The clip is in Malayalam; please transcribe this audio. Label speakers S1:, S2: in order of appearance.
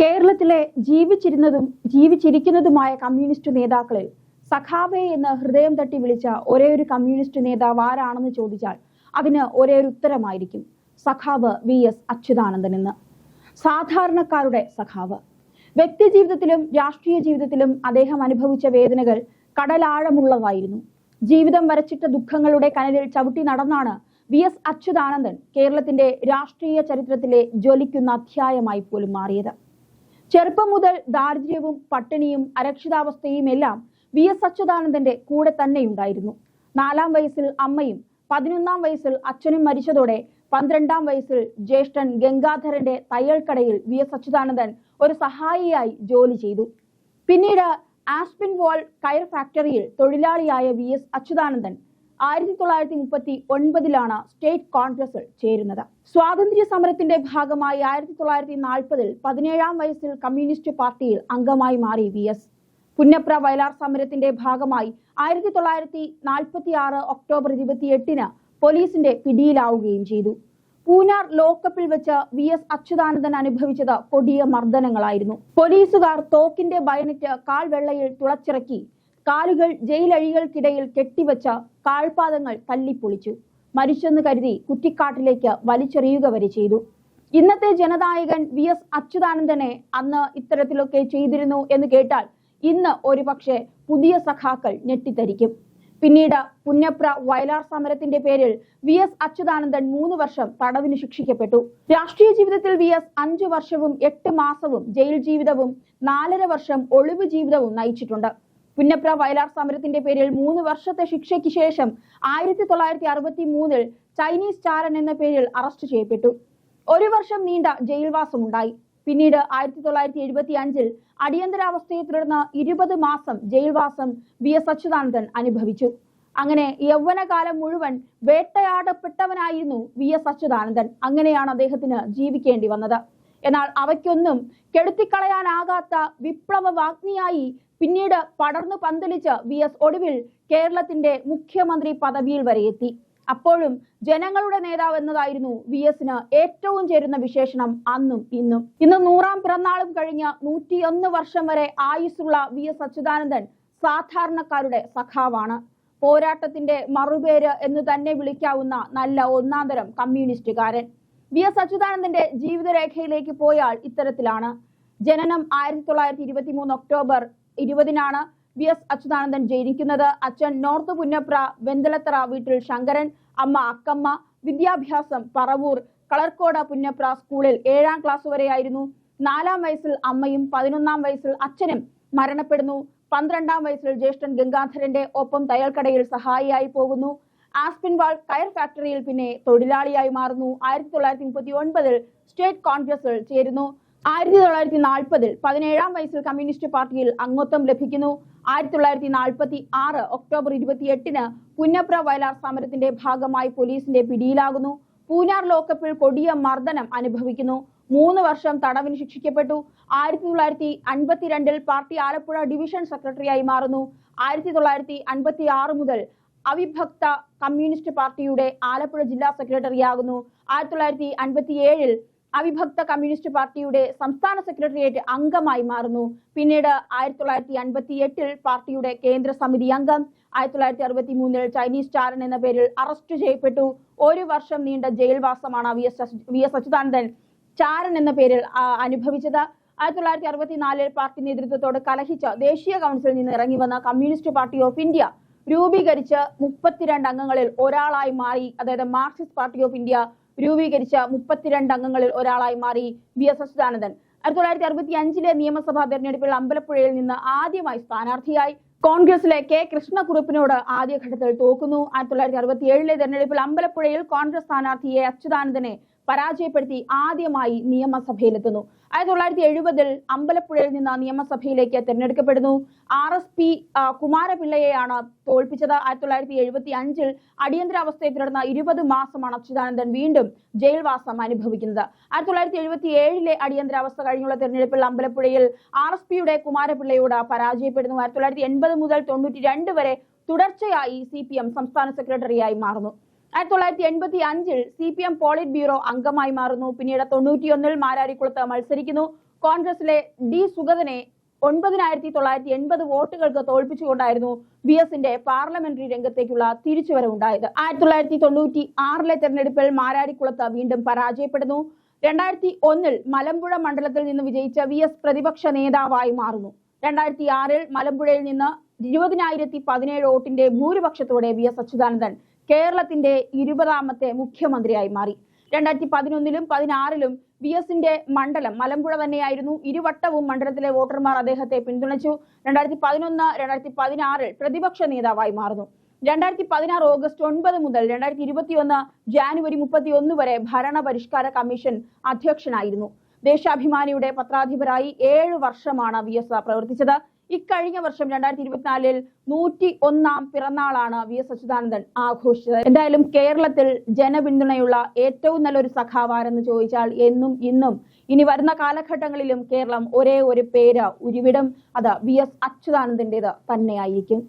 S1: കേരളത്തിലെ ജീവിച്ചിരുന്നതും ജീവിച്ചിരിക്കുന്നതുമായ കമ്മ്യൂണിസ്റ്റ് നേതാക്കളിൽ സഖാവെ എന്ന് ഹൃദയം തട്ടി വിളിച്ച ഒരേ ഒരു കമ്മ്യൂണിസ്റ്റ് നേതാവ് ആരാണെന്ന് ചോദിച്ചാൽ അതിന് ഒരേ ഒരു ഉത്തരമായിരിക്കും. സഖാവ് വി എസ് അച്യുതാനന്ദൻ എന്ന്. സാധാരണക്കാരുടെ സഖാവ്. വ്യക്തി ജീവിതത്തിലും രാഷ്ട്രീയ ജീവിതത്തിലും അദ്ദേഹം അനുഭവിച്ച വേദനകൾ കടലാഴമുള്ളതായിരുന്നു. ജീവിതം വരച്ചിട്ട ദുഃഖങ്ങളുടെ കനലിൽ ചവിട്ടി നടന്നാണ് വി എസ് അച്യുതാനന്ദൻ കേരളത്തിന്റെ രാഷ്ട്രീയ ചരിത്രത്തിലെ ജ്വലിക്കുന്ന അധ്യായമായി പോലും മാറിയത്. ചെറുപ്പം മുതൽ ദാരിദ്ര്യവും പട്ടിണിയും അരക്ഷിതാവസ്ഥയും എല്ലാം വി എസ് അച്യുതാനന്ദന്റെ കൂടെ തന്നെയുണ്ടായിരുന്നു. നാലാം വയസ്സിൽ അമ്മയും പതിനൊന്നാം വയസ്സിൽ അച്ഛനും മരിച്ചതോടെ പന്ത്രണ്ടാം വയസ്സിൽ ജ്യേഷ്ഠൻ ഗംഗാധരന്റെ തയ്യൽക്കടയിൽ വി എസ് അച്യുതാനന്ദൻ ഒരു സഹായിയായി ജോലി ചെയ്തു. പിന്നീട് ആസ്പിൻ വാൾ കയർ ഫാക്ടറിയിൽ തൊഴിലാളിയായ വി എസ് അച്യുതാനന്ദൻ ആയിരത്തി തൊള്ളായിരത്തി മുപ്പത്തി ഒൻപതിലാണ് സ്റ്റേറ്റ് കോൺഗ്രസിൽ ചേരുന്നത്. സ്വാതന്ത്ര്യ സമരത്തിന്റെ ഭാഗമായി ആയിരത്തി തൊള്ളായിരത്തി നാൽപ്പതിൽ പതിനേഴാം വയസ്സിൽ കമ്മ്യൂണിസ്റ്റ് പാർട്ടിയിൽ അംഗമായി മാറി വി എസ്. പുന്നപ്ര വയലാർ സമരത്തിന്റെ ഭാഗമായി ആയിരത്തി തൊള്ളായിരത്തി നാൽപ്പത്തി ആറ് ഒക്ടോബർ ഇരുപത്തിയെട്ടിന് പോലീസിന്റെ പിടിയിലാവുകയും ചെയ്തു. പൂനാർ ലോക്കപ്പിൽ വെച്ച് വി എസ് അച്യുതാനന്ദൻ അനുഭവിച്ചത് കൊടിയ മർദ്ദനങ്ങളായിരുന്നു. പോലീസുകാർ തോക്കിന്റെ ബയനറ്റ് കാൽവെള്ളയിൽ തുളച്ചിറക്കി കാലുകൾ ജയിലഴികൾക്കിടയിൽ കെട്ടിവെച്ച കാൽപാദങ്ങൾ തല്ലിപ്പൊളിച്ചു. മരിച്ചെന്ന് കരുതി കുറ്റിക്കാട്ടിലേക്ക് വലിച്ചെറിയുക വരെ ചെയ്തു. ഇന്നത്തെ ജനനായകൻ വി എസ് അച്യുതാനന്ദനെ അന്ന് ഇത്തരത്തിലൊക്കെ ചെയ്തിരുന്നു എന്ന് കേട്ടാൽ ഇന്ന് ഒരുപക്ഷെ പുതിയ സഖാക്കൾ ഞെട്ടിത്തരിക്കും. പിന്നീട് പുന്നപ്ര വയലാർ സമരത്തിന്റെ പേരിൽ വി എസ് അച്യുതാനന്ദൻ മൂന്ന് വർഷം തടവിന് ശിക്ഷിക്കപ്പെട്ടു. രാഷ്ട്രീയ ജീവിതത്തിൽ വി എസ് അഞ്ചു വർഷവും എട്ട് മാസവും ജയിൽ ജീവിതവും നാലര വർഷം ഒളിവ് ജീവിതവും നയിച്ചിട്ടുണ്ട്. പുന്നപ്ര വയലാർ സമരത്തിന്റെ പേരിൽ മൂന്ന് വർഷത്തെ ശിക്ഷയ്ക്ക് ശേഷം ആയിരത്തി തൊള്ളായിരത്തി അറുപത്തി മൂന്നിൽ ചൈനീസ് ചാരൻ എന്ന പേരിൽ അറസ്റ്റ് ചെയ്യപ്പെട്ടു. ഒരു വർഷം നീണ്ട ജയിൽവാസം ഉണ്ടായി പിന്നീട് ആയിരത്തി തൊള്ളായിരത്തി എഴുപത്തി അഞ്ചിൽ അടിയന്തരാവസ്ഥയെ തുടർന്ന് ഇരുപത് മാസം ജയിൽവാസം വി എസ് അച്യുതാനന്ദൻ അനുഭവിച്ചു. അങ്ങനെ യൗവനകാലം മുഴുവൻ വേട്ടയാടപ്പെട്ടവനായിരുന്നു വി എസ് അച്യുതാനന്ദൻ. അങ്ങനെയാണ് അദ്ദേഹത്തിന് ജീവിക്കേണ്ടി വന്നത്. എന്നാൽ അവയ്ക്കൊന്നും കെടുത്തിക്കളയാനാകാത്ത വിപ്ലവ വാഗ്നിയായി പിന്നീട് പടർന്നു പന്തലിച്ച് വി എസ് ഒടുവിൽ കേരളത്തിന്റെ മുഖ്യമന്ത്രി പദവിയിൽ വരെ എത്തി. അപ്പോഴും ജനങ്ങളുടെ നേതാവ് എന്നതായിരുന്നു വി എസിന് ഏറ്റവും ചേരുന്ന വിശേഷണം അന്നും ഇന്നും. ഇന്ന് നൂറാം പിറന്നാളും കഴിഞ്ഞ് നൂറ്റിയൊന്ന് വർഷം വരെ ആയുസ്സുള്ള വി എസ് അച്യുതാനന്ദൻ സാധാരണക്കാരുടെ സഖാവാണ്. പോരാട്ടത്തിന്റെ മറുപേര് എന്ന് തന്നെ വിളിക്കാവുന്ന നല്ല ഒന്നാന്തരം കമ്മ്യൂണിസ്റ്റുകാരൻ. വി എസ് അച്യുതാനന്ദന്റെ ജീവിതരേഖയിലേക്ക് പോയാൽ ഇത്തരത്തിലാണ്. ജനനം ആയിരത്തി തൊള്ളായിരത്തി ഇരുപത്തി മൂന്ന് ഒക്ടോബർ ഇരുപതിനാണ് വി എസ് അച്യുതാനന്ദൻ ജനിക്കുന്നത് അച്ഛൻ നോർത്ത് പുന്നപ്ര വെന്തലത്തറ വീട്ടിൽ ശങ്കരൻ അമ്മ അക്കമ്മ വിദ്യാഭ്യാസം പറവൂർ കളർക്കോട് പുന്നപ്ര സ്കൂളിൽ ഏഴാം ക്ലാസ് വരെയായിരുന്നു. നാലാം വയസ്സിൽ അമ്മയും പതിനൊന്നാം വയസ്സിൽ അച്ഛനും മരണപ്പെടുന്നു. പന്ത്രണ്ടാം വയസ്സിൽ ജ്യേഷ്ഠൻ ഗംഗാധരന്റെ ഒപ്പം തയ്യൽക്കടയിൽ സഹായിയായി പോകുന്നു. ആസ്പിൻവാൾ കയർ ഫാക്ടറിയിൽ പിന്നെ തൊഴിലാളിയായി മാറുന്നു. ആയിരത്തി തൊള്ളായിരത്തി മുപ്പത്തി ഒൻപതിൽ സ്റ്റേറ്റ് കോൺഗ്രസിൽ ചേരുന്നു. ആയിരത്തി തൊള്ളായിരത്തി നാൽപ്പതിൽ പതിനേഴാം വയസ്സിൽ കമ്മ്യൂണിസ്റ്റ് പാർട്ടിയിൽ അംഗത്വം ലഭിക്കുന്നു. ആയിരത്തി തൊള്ളായിരത്തി നാൽപ്പത്തി ആറ് ഒക്ടോബർ ഇരുപത്തിയെട്ടിന് പുന്നപ്ര വയലാർ സമരത്തിന്റെ ഭാഗമായി പോലീസിന്റെ പിടിയിലാകുന്നു. പൂനാർ ലോക്കപ്പിൽ കൊടിയ മർദ്ദനം അനുഭവിക്കുന്നു. മൂന്ന് വർഷം തടവിന് ശിക്ഷിക്കപ്പെട്ടു. ആയിരത്തി തൊള്ളായിരത്തി അൻപത്തിരണ്ടിൽ പാർട്ടി ആലപ്പുഴ ഡിവിഷൻ സെക്രട്ടറിയായി മാറുന്നു. ആയിരത്തി തൊള്ളായിരത്തി അൻപത്തി ആറ് മുതൽ അവിഭക്ത കമ്മ്യൂണിസ്റ്റ് പാർട്ടിയുടെ ആലപ്പുഴ ജില്ലാ സെക്രട്ടറിയാകുന്നു. ആയിരത്തി തൊള്ളായിരത്തി അൻപത്തി ഏഴിൽ അവിഭക്ത കമ്മ്യൂണിസ്റ്റ് പാർട്ടിയുടെ സംസ്ഥാന സെക്രട്ടേറിയറ്റ് അംഗമായി മാറുന്നു. പിന്നീട് ആയിരത്തി തൊള്ളായിരത്തി അൻപത്തി എട്ടിൽ പാർട്ടിയുടെ കേന്ദ്ര സമിതി അംഗം ആയിരത്തി തൊള്ളായിരത്തി അറുപത്തി മൂന്നിൽ ചൈനീസ് ചാരൻ എന്ന പേരിൽ അറസ്റ്റ് ചെയ്യപ്പെട്ടു. ഒരു വർഷം നീണ്ട ജയിൽവാസമാണ് വി എസ് അച്യുതാനന്ദൻ ചാരൻ എന്ന പേരിൽ അനുഭവിച്ചത്. ആയിരത്തി തൊള്ളായിരത്തി അറുപത്തിനാലിൽ പാർട്ടി നേതൃത്വത്തോട് കലഹിച്ച ദേശീയ കൗൺസിലിൽ നിന്ന് ഇറങ്ങി വന്ന കമ്മ്യൂണിസ്റ്റ് പാർട്ടി ഓഫ് ഇന്ത്യ രൂപീകരിച്ച് മുപ്പത്തിരണ്ട് അംഗങ്ങളിൽ ഒരാളായി മാറി. അതായത് മാർക്സിസ്റ്റ് പാർട്ടി ഓഫ് ഇന്ത്യ രൂപീകരിച്ച മുപ്പത്തിരണ്ട് അംഗങ്ങളിൽ ഒരാളായി മാറി വി എസ് അച്യുതാനന്ദൻ ആയിരത്തി തൊള്ളായിരത്തി അറുപത്തി അഞ്ചിലെ നിയമസഭാ തെരഞ്ഞെടുപ്പിൽ അമ്പലപ്പുഴയിൽ നിന്ന് ആദ്യമായി സ്ഥാനാർത്ഥിയായി കോൺഗ്രസിലെ കെ കൃഷ്ണക്കുറുപ്പിനോട് ആദ്യഘട്ടത്തിൽ തോക്കുന്നു ആയിരത്തി തൊള്ളായിരത്തി അറുപത്തി ഏഴിലെ തെരഞ്ഞെടുപ്പിൽ അമ്പലപ്പുഴയിൽ കോൺഗ്രസ് സ്ഥാനാർത്ഥിയെ അച്യുതാനന്ദനെ പരാജയപ്പെടുത്തി ആദ്യമായി നിയമസഭയിലെത്തുന്നു. ആയിരത്തി തൊള്ളായിരത്തി എഴുപതിൽ അമ്പലപ്പുഴയിൽ നിന്ന് നിയമസഭയിലേക്ക് തിരഞ്ഞെടുക്കപ്പെടുന്നു. ആർ എസ് പി കുമാരപിള്ളയെയാണ് തോൽപ്പിച്ചത്. ആയിരത്തി തൊള്ളായിരത്തി എഴുപത്തി അഞ്ചിൽ അടിയന്തരാവസ്ഥയെ തുടർന്ന് ഇരുപത് മാസമാണ് അച്യുതാനന്ദൻ വീണ്ടും ജയിൽവാസം അനുഭവിക്കുന്നത്. ആയിരത്തി തൊള്ളായിരത്തി എഴുപത്തി ഏഴിലെ അടിയന്തരാവസ്ഥ കഴിഞ്ഞുള്ള തെരഞ്ഞെടുപ്പിൽ അമ്പലപ്പുഴയിൽ ആർ എസ് പിയുടെ കുമാരപിള്ളയോട് പരാജയപ്പെടുന്നു. ആയിരത്തി തൊള്ളായിരത്തി എൺപത് മുതൽ തൊണ്ണൂറ്റി രണ്ട് വരെ തുടർച്ചയായി സി പി എം സംസ്ഥാന സെക്രട്ടറിയായി മാറുന്നു. ആയിരത്തി തൊള്ളായിരത്തി എൺപത്തി അഞ്ചിൽ C P M polit bureau അംഗമായി മാറുന്നു. പിന്നീട് തൊണ്ണൂറ്റിയൊന്നിൽ മാരാരിക്കുളത്ത് മത്സരിക്കുന്നു. കോൺഗ്രസിലെ ഡി സുഗതനെ ഒൻപതിനായിരത്തി തൊള്ളായിരത്തി എൺപത് വോട്ടുകൾക്ക് തോൽപ്പിച്ചുകൊണ്ടായിരുന്നു ബി എസിന്റെ പാർലമെന്ററി രംഗത്തേക്കുള്ള തിരിച്ചുവരവുണ്ടായത്. ആയിരത്തി തൊള്ളായിരത്തി തൊണ്ണൂറ്റി ആറിലെ തെരഞ്ഞെടുപ്പിൽ മാരാരിക്കുളത്ത് വീണ്ടും പരാജയപ്പെടുന്നു. രണ്ടായിരത്തി ഒന്നിൽ മലമ്പുഴ മണ്ഡലത്തിൽ നിന്ന് വിജയിച്ച വി എസ് പ്രതിപക്ഷ നേതാവായി മാറുന്നു. രണ്ടായിരത്തി ആറിൽ മലമ്പുഴയിൽ നിന്ന് ഇരുപതിനായിരത്തി പതിനേഴ് വോട്ടിന്റെ ഭൂരിപക്ഷത്തോടെ വി എസ് അച്യുതാനന്ദൻ കേരളത്തിന്റെ ഇരുപതാമത്തെ മുഖ്യമന്ത്രിയായി മാറി. രണ്ടായിരത്തി പതിനൊന്നിലും പതിനാറിലും വി എസിന്റെ മണ്ഡലം മലമ്പുഴ തന്നെയായിരുന്നു. ഇരുവട്ടവും മണ്ഡലത്തിലെ വോട്ടർമാർ അദ്ദേഹത്തെ പിന്തുണച്ചു. രണ്ടായിരത്തി പതിനൊന്ന് രണ്ടായിരത്തി പതിനാറിൽ പ്രതിപക്ഷ നേതാവായി മാറുന്നു. രണ്ടായിരത്തി പതിനാറ് ഓഗസ്റ്റ് ഒൻപത് മുതൽ രണ്ടായിരത്തി ഇരുപത്തിയൊന്ന് ജാനുവരി മുപ്പത്തി ഒന്ന് വരെ ഭരണ പരിഷ്കാര കമ്മീഷൻ അധ്യക്ഷനായിരുന്നു. ദേശാഭിമാനിയുടെ പത്രാധിപരായി ഏഴ് വർഷമാണ് വി എസ് പ്രവർത്തിച്ചത്. ഇക്കഴിഞ്ഞ വർഷം രണ്ടായിരത്തി ഇരുപത്തിനാലിൽ നൂറ്റി ഒന്നാം പിറന്നാളാണ് വി എസ് അച്യുതാനന്ദൻ ആഘോഷിച്ചത്. എന്തായാലും കേരളത്തിൽ ജനപിന്തുണയുള്ള ഏറ്റവും നല്ലൊരു സഖാവാരെന്ന് ചോദിച്ചാൽ എന്നും ഇന്നും ഇനി വരുന്ന കാലഘട്ടങ്ങളിലും കേരളം ഒരേ ഒരു പേര് ഉരുവിടും. അത് വി എസ് അച്യുതാനന്ദന്റേത് തന്നെയായിരിക്കും.